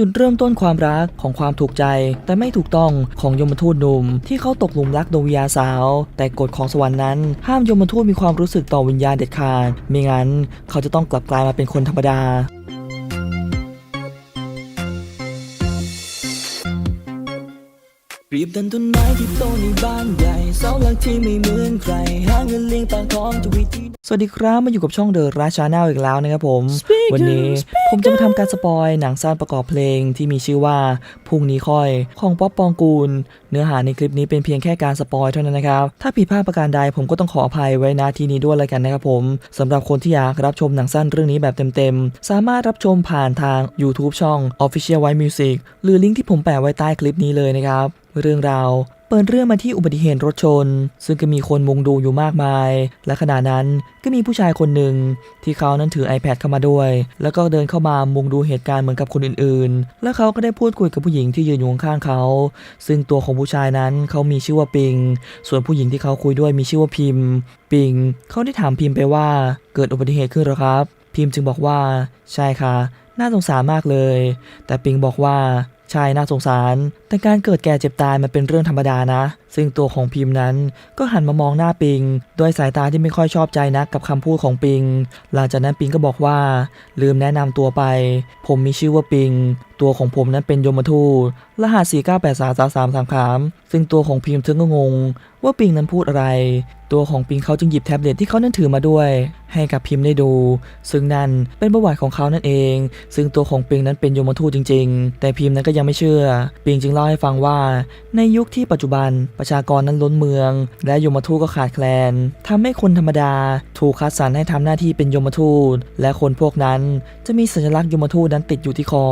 จุดเริ่มต้นความรักของความถูกใจ แต่ไม่ถูกต้องของยมทูตหนุ่มที่เขาตกหลุมรักดวงวิญญาณสาว แต่กฎของสวรรค์นั้น ห้ามยมทูตมีความรู้สึกต่อวิญญาณเด็ดขาดไม่งั้น เขาจะต้องกลับกลายมาเป็นคนธรรมดา เปรียบดันต้นไม้ที่โตในบ้านใหญ่เสาหลักที่ไม่เหมือนใครหาเงินเลี้ยงปากท้องทุกวิธีสวัสดีครับมาอยู่กับช่องเดอะราชาแนลอีกแล้วนะครับผม วันนี้ผมจะมาทำการสปอยหนังสั้นประกอบเพลงที่มีชื่อว่าพรุ่งนี้ค่อยของป๊อปปองกูล เนื้อหาในคลิปนี้เป็นเพียงแค่การสปอยเท่านั้นนะครับ ถ้าผิดพลาดประการใดผมก็ต้องขออภัยไว้ณที่นี้ด้วยเลยกันนะครับผมสำหรับคนที่อยากรับชมหนังสั้นเรื่องนี้แบบเต็มๆ สามารถรับชมผ่านทาง YouTube ช่อง Official White Music หรือลิงก์ที่ผมแปะไว้ใต้คลิปนี้เลยนะครับ เรื่องราวเปิดเรื่องมาที่อุบัติเหตุรถชน ซึ่งก็มีคนมุงดูอยู่มากมาย และขณะนั้นก็มีผู้ชายคนหนึ่งที่เขานั้นถือ iPad เข้ามาด้วย แล้วก็เดินเข้ามามุงดูเหตุการณ์เหมือนกับคนอื่นๆ และเขาก็ได้พูดคุยกับผู้หญิงที่ยืนอยู่ข้างเขา ซึ่งตัวของผู้ชายนั้นเขามีชื่อว่าปิง ส่วนผู้หญิงที่เขาคุยด้วยมีชื่อว่าพิมพ์ปิงเขาได้ถามพิมพ์ไปว่าเกิดอุบัติเหตุขึ้นหรอครับ พิมพ์จึงบอกว่าใช่ค่ะน่าสงสารมากเลย แต่ปิงบอกว่าใช่น่าสงสารแต่การเกิดแก่เจ็บตายมันเป็นเรื่องธรรมดานะ ซึ่งตัวของพิมพ์นั้นก็หันมามองหน้าปิง ด้วยสายตาที่ไม่ค่อยชอบใจนักกับคำพูดของปิง หลังจากนั้นปิงก็บอกว่า ลืมแนะนำตัวไป ผมมีชื่อว่าปิง ตัวของผมนั้นเป็นยมทูตรหัส 4983333ซึ่งตัวของพิมพ์เธอก็งง ว่าปิงนั้นพูดอะไร ตัวของปิงเขาจึงหยิบแท็บเล็ตที่เขานั้นถือมาด้วย ให้กับพิมพ์ได้ดู ซึ่งนั่นเป็นประวัติของเขานั่นเอง ซึ่งตัวของปิงนั้นเป็นยมทูตจริง ๆ แต่พิมพ์นั้นก็ยังไม่เชื่อ ปิงจึงเล่าให้ฟังว่า ในยุคที่ปัจจุบันประชากรนั้นล้นเมือง และยมทูตก็ขาดแคลนทำให้คนธรรมดา ถูกคัดสรรให้ทำหน้าที่เป็นยมทูต และคนพวกนั้นจะมีสัญลักษณ์ยมทูตนั้นติดอยู่ที่คอ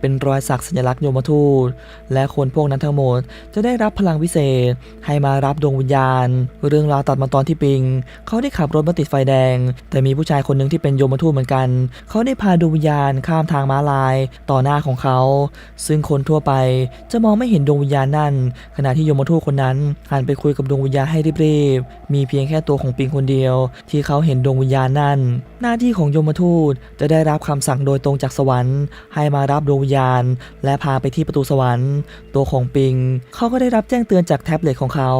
เป็นรอยสักสัญลักษณ์ยมทูต และคนพวกนั้นทั้งหมด จะได้รับพลังวิเศษ ให้มารับดวงวิญญาณ เรื่องราวตัดมาตอนที่ปิง เขาได้ขับรถมาติดไฟแดง แต่มีผู้ชายคนหนึ่งที่เป็นยมทูตเหมือนกัน เขาได้พาดวงวิญญาณข้ามทางม้าลาย ต่อหน้าของเขา ซึ่งคนทั่วไปจะมองไม่เห็นดวงวิญญาณนั่น ขณะที่ยมทูตคนนั้นหันไปคุยกับดวงวิญญาณให้รีบๆมีเพียงแค่ตัวของปิงคนเดียว ที่เขาเห็นดวงวิญญาณนั่น หน้าที่ของยมทูตจะได้รับคำสั่งโดยตรงจากสวรรค์ ให้มารับดวงวิญญาณ และพาไปที่ประตูสวรรค์ ตัวของปิง เขาก็ได้รับแจ้งเตือนจากแท็บเล็ตของเขา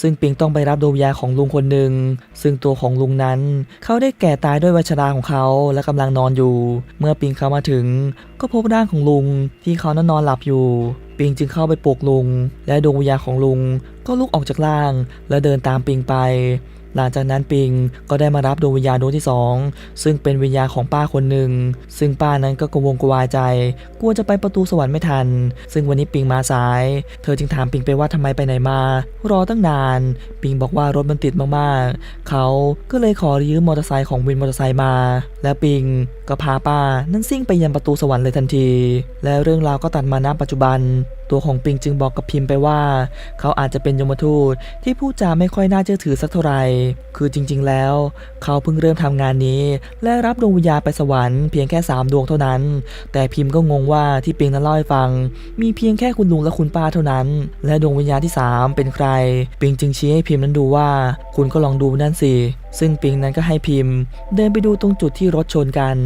ซึ่งปิงต้องไปรับดวงวิญญาณของลุงคนหนึ่ง ซึ่งตัวของลุงนั้น เขาได้แก่ตายด้วยวัชราของเขาและกำลังนอนอยู่ เมื่อปิงเขามาถึง ก็พบร่างของลุงที่เขานั้นนอนหลับอยู่ ปิงจึงเข้าไปปลุกลุง และดวงวิญญาณของลุงก็ลุกออกจากร่าง และเดินตามปิงไป หลังจากนั้นปิงก็ได้มารับดวงวิญญาณดวงที่สองซึ่งเป็นวิญญาณของป้าคนหนึ่ง ซึ่งป้านั้นก็กังวลกวายใจ กลัวจะไปประตูสวรรค์ไม่ทัน ซึ่งวันนี้ปิงมาสาย เธอจึงถามปิงไปว่าทำไมไปไหนมา รอตั้งนาน ปิงบอกว่ารถมันติดมากๆ เขาก็เลยขอยืมมอเตอร์ไซค์ของวินมอเตอร์ไซค์มา และปิงก็พาป้า นั้นซิ่งไปยังประตูสวรรค์เลยทันที และเรื่องราวก็ตัดมาณปัจจุบัน ตัวของปิงจึงบอกกับพิมพ์ไปว่า เขาอาจจะเป็นยมทูตที่พูดจาไม่ค่อยน่าเชื่อถือสักเท่าไหร่คือจริง ๆ แล้ว เขาเพิ่งเริ่มทำงานนี้ และรับดวงวิญญาณไปสวรรค์เพียงแค่ 3 ดวงเท่านั้น แต่พิมพ์ก็งงว่าที่ปิงนั้นเล่าให้ฟัง มีเพียงแค่คุณลุงและคุณป้าเท่านั้น และดวงวิญญาณที่ 3 เป็นใคร ปิงจึงชี้ให้พิมพ์นั้นดูว่า คุณก็ลองดูนั่นสิซึ่งปิงนั้นก็ให้พิมพ์ เดินไปดูตรงจุดที่รถชนกัน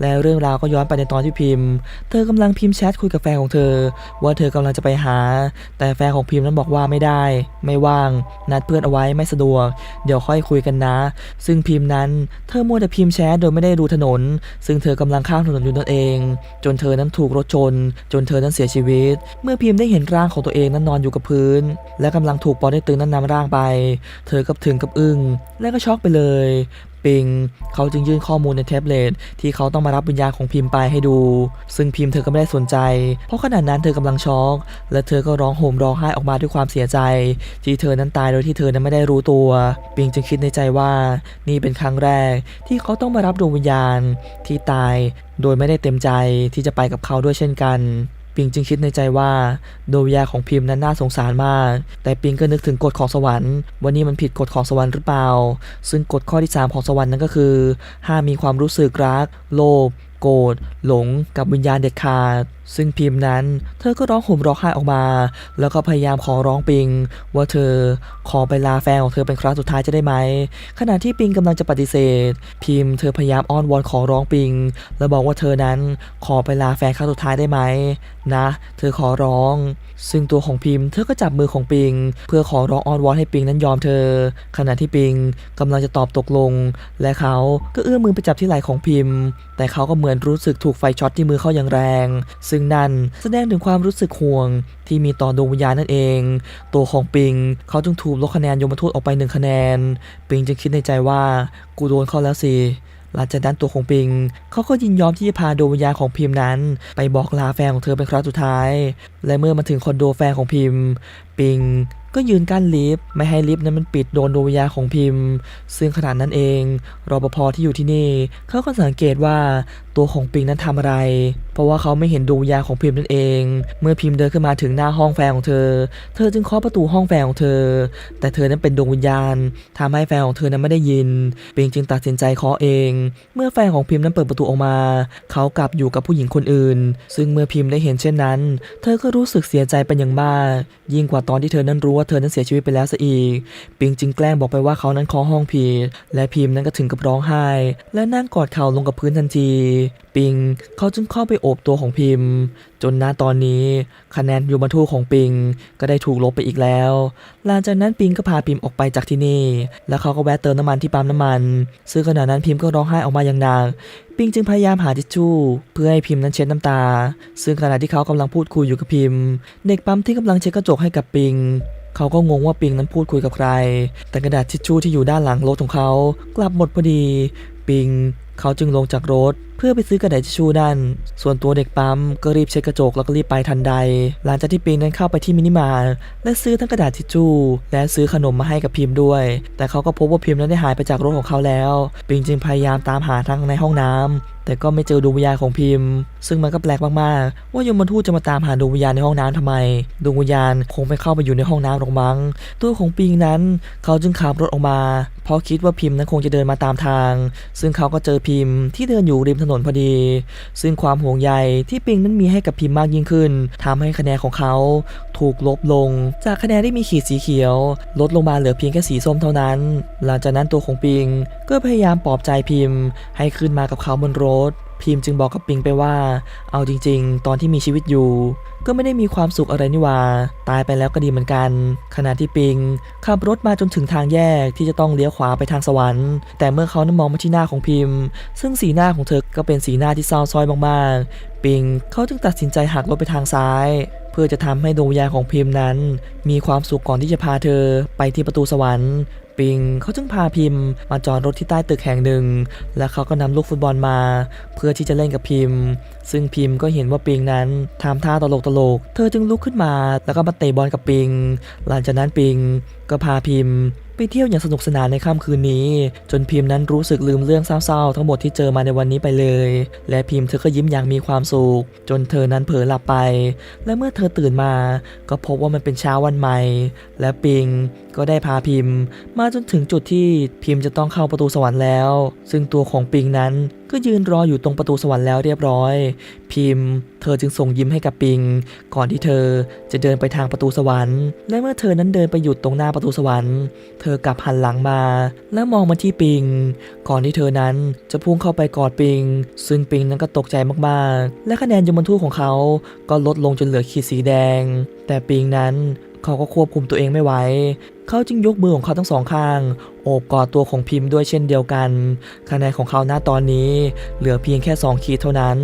และเรื่องราวก็ย้อนไปในตอนที่พิมพ์ เธอกำลังพิมพ์แชทคุยกับแฟนของเธอ ว่าเธอกำลังจะไปหา แต่แฟนของพิมพ์นั้นบอกว่าไม่ได้ ไม่ว่าง นัดเพื่อนเอาไว้ไม่สะดวก เดี๋ยวค่อยคุยกันนะ ซึ่งพิมพ์นั้น เธอมัวแต่พิมพ์แชทโดยไม่ได้ดูถนน ซึ่งเธอกำลังข้ามถนนอยู่นั่นเอง จนเธอนั้นถูกรถชน จนเธอนั้นเสียชีวิต เมื่อพิมพ์ได้เห็นร่างของตัวเองนั้นนอนอยู่กับพื้น และกำลังถูกปอได้ตึงนั้นนำร่างไป เธอก็ถึงกับอึ้งและก็ช็อกไปเลย ปิง เขาจึงยื่นข้อมูลในแท็บเล็ตที่เขาต้องมารับวิญญาณของพิมพ์ไปให้ดู ซึ่งพิมพ์เธอก็ไม่ได้สนใจ เพราะขณะนั้นเธอกำลังช็อก และเธอก็ร้องโหมร้องไห้ออกมาด้วยความเสียใจ ที่เธอนั้นตายโดยที่เธอนั้นไม่ได้รู้ตัว ปิงจึงคิดในใจว่า นี่เป็นครั้งแรก ที่เขาต้องมารับดวงวิญญาณที่ตาย โดยไม่ได้เต็มใจที่จะไปกับเขาด้วยเช่นกัน ปิงจึงคิดในใจว่าดวงวิญญาณของพิมพ์นั้นน่าสงสารมาก แต่ปิงก็นึกถึงกฎของสวรรค์ว่านี่มันผิดกฎของสวรรค์หรือเปล่า ซึ่งกฎข้อที่ 3 ของสวรรค์นั้นก็คือห้ามมีความรู้สึกรัก โลภ โกรธ หลง กับวิญญาณเด็ดขาด ซึ่งพิมพ์นั้นเธอก็ร้องห่มร้องไห้ออกมา แล้วก็พยายามขอร้องปิง ว่าเธอขอไปลาแฟนของเธอเป็นครั้งสุดท้ายจะได้ไหม ขณะที่ปิงกำลังจะปฏิเสธ พิมพ์เธอพยายามอ้อนวอนขอร้องปิง แล้วบอกว่าเธอนั้นขอไปลาแฟนครั้งสุดท้ายได้ไหมนะ เธอขอร้อง ซึ่งตัวของพิมพ์เธอก็จับมือของปิง เพื่อขอร้องอ้อนวอนให้ปิงนั้นยอมเธอ ขณะที่ปิงกำลังจะตอบตกลง และเขาก็เอื้อมมือไปจับที่ไหล่ของพิมพ์ แต่เขาก็เหมือนรู้สึกถูกไฟช็อตที่มือเขาอย่างแรงซึ่งนั่นแสดงถึงความรู้สึกห่วงที่มีต่อดวงวิญญาณนั่นเอง ตัวของปิงเขาจึงถูกลดคะแนนยมทูตออกไปหนึ่งคะแนน ปิงจึงคิดในใจว่ากูโดนเขาแล้วสิหลังจากนั้นตัวของปิงเขาก็ยินยอมที่จะพาดวงวิญญาณของพิมพ์นั้น ไปบอกลาแฟนของเธอเป็นครั้งสุดท้าย และเมื่อมาถึงคอนโดแฟนของพิมพ์ ปิงก็ยืนกั้นลิฟต์ไม่ให้ลิฟต์นั้นมันปิดโดนดวงวิญญาณของพิมพ์ ซึ่งขณะนั้นเองรปภที่อยู่ที่นี่เขาก็สังเกตว่า ตัวของปิงนั้นทำอะไร เพราะว่าเขาไม่เห็นดวงวิญญาณของพิมพ์นั่นเอง เมื่อพิมพ์เดินขึ้นมาถึงหน้าห้องแฟนของเธอ เธอจึงเคาะประตูห้องแฟนของเธอ แต่เธอนั้นเป็นดวงวิญญาณทำให้แฟนของเธอนั้นไม่ได้ยิน ปิงจึงตัดสินใจเคาะเอง เมื่อแฟนของพิมพ์นั้นเปิดประตูออกมา เขากลับอยู่กับผู้หญิงคนอื่น ซึ่งเมื่อพิมพ์ได้เห็นเช่นนั้น เธอก็รู้สึกเสียใจเป็นอย่างมาก ยิ่งกว่าตอนที่เธอนั้นรู้ว่าเธอนั้นเสียชีวิตไปแล้วซะอีก ปิงจึงแกล้งบอกไปว่าเขานั้นเคาะห้องผิดและพิมพ์นั้นก็ถึงกับร้องไห้ และนั่งกอดเข่าลงกับพื้นทันทีปิงเขาจึงเข้าไปโอบตัวของพิมพ์ จนณตอนนี้คะแนนยูมาทูของปิงก็ได้ถูกลบไปอีกแล้ว หลังจากนั้นปิงก็พาพิมพ์ออกไปจากที่นี่ แล้วเขาก็แวะเติมน้ำมันที่ปั๊มน้ำมัน ซึ่งขณะนั้นพิมพ์ก็ร้องไห้ออกมาอย่างหนักปิงจึงพยายามหาทิชชู่ เพื่อให้พิมพ์นั้นเช็ดน้ำตา ซึ่งขณะที่เขากำลังพูดคุยอยู่กับพิมพ์ เด็กปั๊มที่กำลังเช็ดกระจกให้กับปิงเขาก็งงว่าปิงนั้นพูดคุยกับใคร แต่กระดาษทิชชู่ที่อยู่ด้านหลังรถของเขา กลับหมดพอดี ปิง เขาจึงลงจากรถเพื่อไปซื้อกระดาษทิชชู่นั่น ส่วนตัวเด็กปั๊มก็รีบเช็ดกระจกแล้วก็รีบไปทันใด หลังจากที่ปิงนั้นเข้าไปที่มินิมาร์ทและซื้อทั้งกระดาษทิชชู่ และซื้อขนมมาให้กับพิมพ์ด้วย แต่เขาก็พบว่าพิมพ์นั้นได้หายไปจากรถของเขาแล้ว ปิงจึงพยายามตามหาทั้งในห้องน้ำแต่ก็ไม่เจอดวงวิญญาณของพิมพ์ ซึ่งมันก็แปลกมากๆ ว่ายมทูตจะมาตามหาดวงวิญญาณในห้องน้ำทำไม ดวงวิญญาณคงไปเข้าไปอยู่ในห้องน้ำหรอกมั้ง ตัวของปิงนั้น เขาจึงขับรถออกมา เพราะคิดว่าพิมพ์นั้นคงจะเดินมาตามทาง ซึ่งเขาก็เจอพิมพ์ที่เดินอยู่ริมถนนพอดี ซึ่งความห่วงใยที่ปิงนั้นมีให้กับพิมพ์มากยิ่งขึ้นทำให้คะแนนของเขาถูกลบลง จากคะแนนที่มีขีดสีเขียว ลดลงมาเหลือเพียงแค่สีส้มเท่านั้น หลังจากนั้นตัวของปิงก็พยายามปลอบใจพิมพ์ ให้ขึ้นมากับเขาบนรถ พิมพ์จึงบอกกับปิงไปว่า เอาจริง ๆ ตอนที่มีชีวิตอยู่ ก็ไม่ได้มีความสุขอะไรนี่ว่าตายไปแล้วก็ดีเหมือนกัน ขณะที่ปิงขับรถมาจนถึงทางแยกที่จะต้องเลี้ยวขวาไปทางสวรรค์ แต่เมื่อเขานั้นมองมาที่หน้าของพิมพ์ ซึ่งสีหน้าของเธอก็เป็นสีหน้าที่เศร้าซ้อยมากๆ ปิงเขาจึงตัดสินใจหักรถไปทางซ้าย เพื่อจะทำให้ดวงวิญญาณของพิมพ์นั้น มีความสุขก่อนที่จะพาเธอไปที่ประตูสวรรค์ ปิง เขาจึงพาพิมพ์ มาจอดรถที่ใต้ตึกแห่งหนึ่ง และเขาก็นำลูกฟุตบอลมา เพื่อที่จะเล่นกับพิมพ์ ซึ่งพิมพ์ก็เห็นว่าปิงนั้นทำท่าตลกตลกๆเธอจึงลุกขึ้นมาแล้วก็มาเตะบอลกับปิง หลังจากนั้นปิงก็พาพิมพ์ไปเที่ยวอย่างสนุกสนานในค่ำคืนนี้ จนพิมพ์นั้นรู้สึกลืมเรื่องเศร้าๆ ทั้งหมดที่เจอมาในวันนี้ไปเลย และพิมพ์เธอก็ยิ้มอย่างมีความสุข จนเธอนั้นเผลอหลับไป และเมื่อเธอตื่นมา ก็พบว่ามันเป็นเช้าวันใหม่ และปิงก็ได้พาพิมพ์ มาจนถึงจุดที่พิมพ์จะต้องเข้าประตูสวรรค์แล้ว ซึ่งตัวของปิงนั้นก็ยืนรออยู่ตรงประตูสวรรค์แล้วเรียบร้อย พิมพ์ เธอจึงส่งยิ้มให้กับปิง ก่อนที่เธอจะเดินไปทางประตูสวรรค์ และเมื่อเธอนั้นเดินไปหยุดตรงหน้าประตูสวรรค์ เธอกลับหันหลังมา และมองมาที่ปิง ก่อนที่เธอนั้นจะพุ่งเข้าไปกอดปิง ซึ่งปิงนั้นก็ตกใจมากๆ และคะแนนยมทูตของเขาก็ลดลงจนเหลือขีดสีแดง แต่ปิงนั้นเขาก็ควบคุมตัวเองไม่ไหว เขาจึงยกมือของเขาทั้งสองข้าง โอบกอดตัวของพิมพ์ด้วยเช่นเดียวกัน คะแนนของเขาหน้าตอนนี้ เหลือเพียงแค่ 2 ขีดเท่านั้น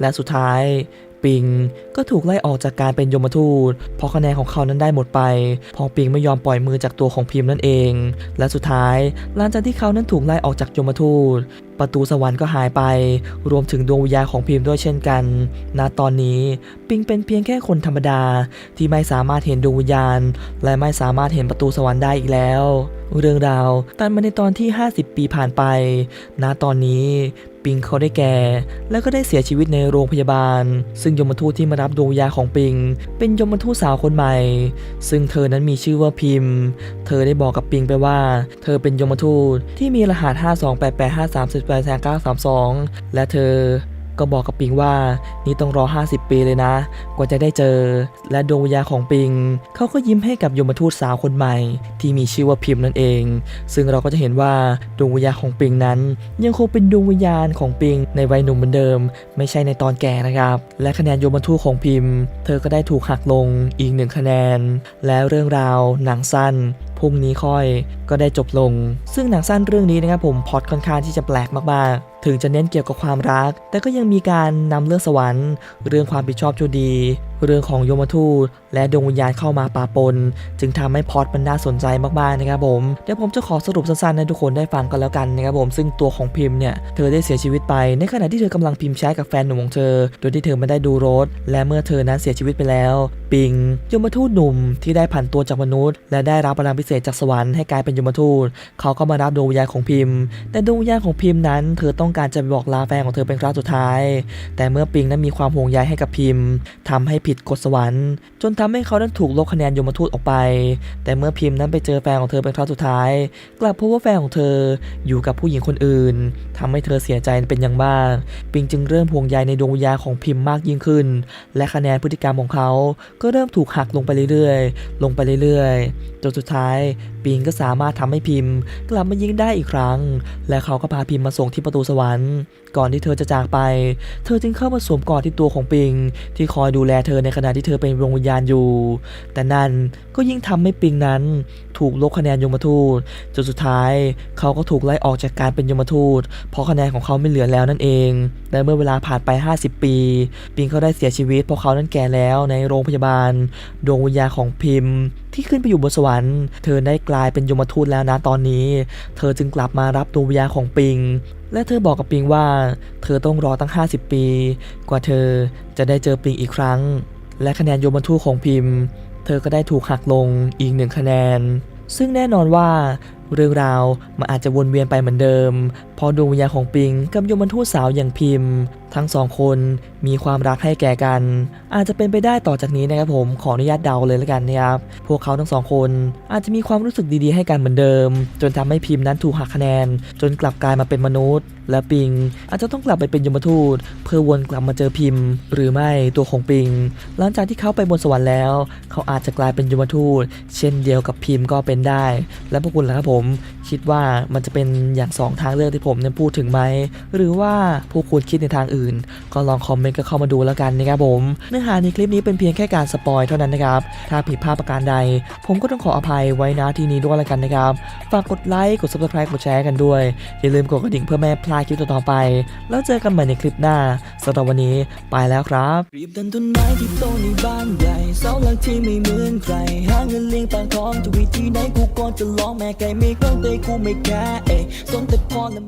และสุดท้าย ปิง ก็ถูกไล่ออกจากการเป็นยมทูต เพราะคะแนนของเขานั้นได้หมดไปเพอปิงไม่ยอมปล่อยมือจากตัวของพิมพ์นั่นเอง และสุดท้ายหลังจากที่เขานั้นถูกไล่ออกจากยมทูตประตูสวรรค์ก็หายไป รวมถึงดวงวิญญาณของพิมพ์ด้วยเช่นกัน ณ ตอนนี้ปิงเป็นเพียงแค่คนธรรมดาที่ไม่สามารถเห็นดวงวิญญาณ และไม่สามารถเห็นประตูสวรรค์ได้อีกแล้ว เรื่องราวตัดมาในตอนที่ 50 ปีผ่านไป ณ ตอนนี้ ปิงเขาได้แก่ และก็ได้เสียชีวิตในโรงพยาบาล ซึ่งยมทูตที่มารับดวงวิญญาณของปิง เป็นยมทูตสาวคนใหม่ ซึ่งเธอนั้นมีชื่อว่าพิมพ์ เธอได้บอกกับปิงไปว่า เธอเป็นยมทูตที่มีรหัส 52885383932 และเธอ ก็บอกกับปิงว่านี่ต้องรอ 50 ปีเลยนะ กว่าจะได้เจอ และดวงวิญญาณของปิง เขาก็ยิ้มให้กับยมทูตสาวคนใหม่ ที่มีชื่อว่าพิมพ์นั่นเอง ซึ่งเราก็จะเห็นว่าดวงวิญญาณของปิงนั้น ยังคงเป็นดวงวิญญาณของปิง ในวัยหนุ่มเหมือนเดิม ไม่ใช่ในตอนแก่นะครับ และคะแนนยมทูตของพิมพ์ เธอก็ได้ถูกหักลงอีกหนึ่งคะแนน และเรื่องราวหนังสั้นพรุ่งนี้ค่อยก็ได้จบลง ซึ่งหนังสั้นเรื่องนี้นะครับผมพอดค่อนข้างที่จะแปลกมากๆ ถึงจะเน้นเกี่ยวกับความรัก แต่ก็ยังมีการนำเรื่องสวรรค์ เรื่องความผิดชอบชั่วดี เรื่องของโยมทูต และดวงวิญญาณเข้ามาปะปน จึงทำให้พอดมันน่าสนใจมากๆนะครับผม เดี๋ยวผมจะขอสรุปสั้นๆให้ทุกคนได้ฟังกันแล้วกันนะครับผม ซึ่งตัวของพิมพ์เนี่ย เธอได้เสียชีวิตไป ในขณะที่เธอกำลังพิมพ์แชทกับแฟนหนุ่มของเธอ โดยที่เธอไม่ได้ดูรถ และเมื่อเธอนั้นเสียชีวิตไปแล้ว ปิงยมทูตหนุ่มที่ได้ผันตัวจากมนุษย์ และได้รับพลังพิเศษจากสวรรค์ให้กลายเป็นยมทูต เขาก็มารับดวงวิญญาณของพิมพ์ แต่ดวงวิญญาณของพิมพ์นั้น เธอต้องการจะไปบอกลาแฟนของเธอเป็นครั้งสุดท้าย แต่เมื่อปิงนั้นมีความห่วงใยให้กับพิมพ์ทำให้ผิดกฎสวรรค์ จนทำให้เขานั้นถูกลบคะแนนยมทูตออกไป แต่เมื่อพิมพ์นั้นไปเจอแฟนของเธอเป็นครั้งสุดท้าย กลับพบว่าแฟนของเธออยู่กับผู้หญิงคนอื่นทำให้เธอเสียใจเป็นอย่างมาก ปิงจึงเริ่มห่วงใยในดวงวิญญาณของพิมพ์มากยิ่งขึ้น และคะแนนพฤติกรรมของเขา ก็เริ่มถูกหักลงไปเรื่อยๆ ลงไปเรื่อยๆ จนสุดท้าย ปิงก็สามารถทำให้พิมพ์ กลับมายิงได้อีกครั้ง และเขาก็พาพิมพ์มาส่งที่ประตูสวรรค์ ก่อนที่เธอจะจากไป เธอจึงเข้ามาสวมกอดที่ตัวของปิง ที่คอยดูแลเธอในขณะที่เธอเป็นดวงวิญญาณอยู่ แต่นั่นก็ยิ่งทำให้ปิงนั้น ถูกลบคะแนนยมทูตจนสุดท้ายเขาก็ถูกไล่ออกจากการเป็นยมทูต เพราะคะแนนของเขาไม่เหลือแล้วนั่นเองและเมื่อเวลาผ่านไป 50 ปี ปิงเขาได้เสียชีวิตเพราะเขานั้นแก่แล้วในโรงพยาบาล ดวงวิญญาณของพิมพ์ ที่ขึ้นไปอยู่บนสวรรค์ เธอได้กลายเป็นยมทูตแล้วนะตอนนี้ เธอจึงกลับมารับดวงวิญญาณของปิง และเธอบอกกับปิงว่าเธอต้องรอตั้ง 50 ปี กว่าเธอจะได้เจอปิงอีกครั้ง และคะแนนโยมทูของพิมพ์ เธอก็ได้ถูกหักลงอีกหนึ่งคะแนน ซึ่งแน่นอนว่า เรื่องราวมันอาจจะวนเวียนไปเหมือนเดิม พอดวงวิญญาณของปิงกับยมทูตสาวอย่างพิมพ์ ทั้งสองคนมีความรักให้แก่กัน อาจจะเป็นไปได้ต่อจากนี้นะครับผมขออนุญาตเดาเลยแล้วกันนะครับพวกเขาทั้งสองคนอาจจะมีความรู้สึกดีๆให้กันเหมือนเดิม จนทำให้พิมพ์นั้นถูกหักคะแนน จนกลับกลายมาเป็นมนุษย์ และปิง อาจจะต้องกลับไปเป็นยมทูต เพื่อวนกลับมาเจอพิมพ์ หรือไม่ตัวของปิง หลังจากที่เขาไปบนสวรรค์แล้ว เขาอาจจะกลายเป็นยมทูต เช่นเดียวกับพิมพ์ก็เป็นได้ และพวกคุณล่ะครับผมคิดว่ามันจะเป็นอย่างสองทางเลือกที่ผมเนี่ยพูดถึงไหม หรือว่าพวกคุณคิดในทางอื่น ก็ลองคอมเมนต์ก็เข้ามาดูแล้วกันนะครับผม เนื้อหาในคลิปนี้เป็นเพียงแค่การสปอยเท่านั้นนะครับ ถ้าผิดพลาดประการใด ผมก็ต้องขออภัยไว้นะที่นี้ด้วยแล้วกันนะครับ ฝากกดไลค์กด subscribe กดแชร์กันด้วย อย่าลืมกดกระดิ่งเพื่อไม่พลาดคลิปต่อๆไป แล้วเจอกันใหม่ในคลิปหน้าสำหรับวันนี้ไปแล้วครับรีบดินต้นไม้ที่โตในบ้านใหญ่เสาหลักที่ไม่เหมือนใครหาเงินเลี้ยงปากท้องจะวิธีไหนกูก็จะลองแม่ไก่ไม่เครื่องเตะกูไม่แค่เอ้ยสนแต่พอและ